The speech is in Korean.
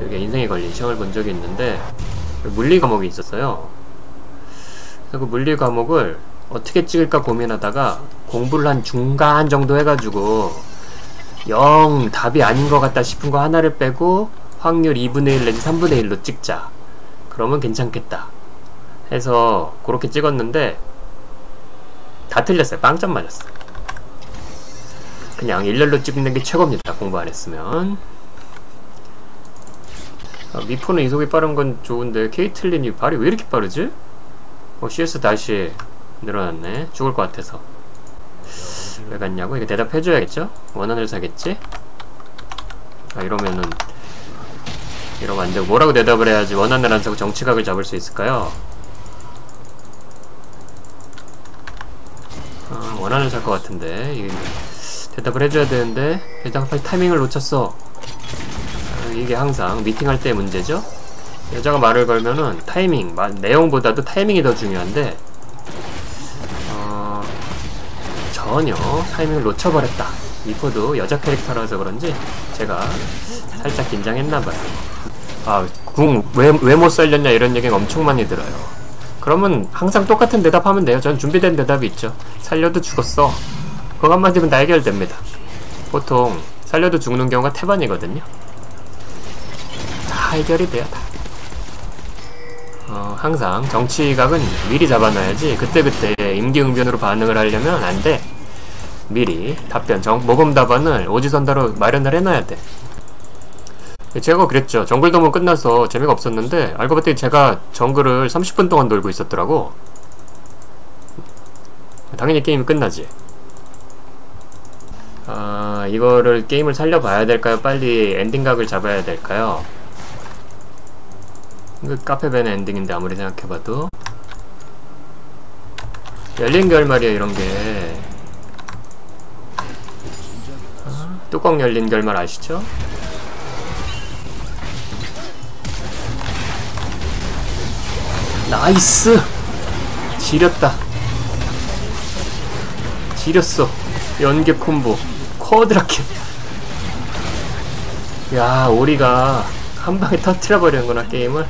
인생에 걸린 시험을 본 적이 있는데 물리 과목이 있었어요. 그래서 그 물리 과목을 어떻게 찍을까 고민하다가 공부를 한 중간 정도 해가지고 영 답이 아닌 것 같다 싶은 거 하나를 빼고 확률 2분의 1 내지 3분의 1로 찍자. 그러면 괜찮겠다. 해서 그렇게 찍었는데 다 틀렸어요. 빵점 맞았어. 그냥 일렬로 찍는 게 최고입니다. 공부 안 했으면. 아, 미포는 이속이 빠른 건 좋은데 케이틀린이 발이 왜 이렇게 빠르지? 어, CS 다시 늘어났네. 죽을 것 같아서. 왜 갔냐고? 이거 대답해줘야겠죠? 원한을 사겠지? 아 이러면은 이러면 안되고 뭐라고 대답을 해야지 원한을 안 사고 정치각을 잡을 수 있을까요? 아, 원한을 살 것 같은데 이게 대답을 해줘야 되는데 일단 빨리 타이밍을 놓쳤어 아, 이게 항상 미팅할 때 문제죠? 여자가 말을 걸면은 타이밍, 마, 내용보다도 타이밍이 더 중요한데 어, 전혀 타이밍을 놓쳐버렸다. 미포도 여자 캐릭터라서 그런지 제가 살짝 긴장했나봐요. 아, 궁 왜 못 살렸냐 이런 얘기가 엄청 많이 들어요. 그러면 항상 똑같은 대답하면 돼요. 전 준비된 대답이 있죠. 살려도 죽었어. 그거 한마디면 다 해결됩니다. 보통 살려도 죽는 경우가 태반이거든요 다 해결이 돼요 다. 어, 항상 정치각은 미리 잡아놔야지 그때그때 임기응변으로 반응을 하려면 안돼. 미리 답변, 정, 모범 답안을 오지선다로 마련을 해놔야 돼. 제가 그랬죠. 정글도문 끝나서 재미가 없었는데 알고 봤더니 제가 정글을 30분 동안 놀고 있었더라고. 당연히 게임이 끝나지. 아 이거를 게임을 살려봐야 될까요? 빨리 엔딩각을 잡아야 될까요? 이거 카페벤 엔딩인데 아무리 생각해봐도. 열린 결말이야 이런게. 아, 뚜껑 열린 결말 아시죠? 나이스! 지렸다. 지렸어. 연계 콤보. 쿼드라킬 야 오리가 한방에 터트려버리는구나 게임을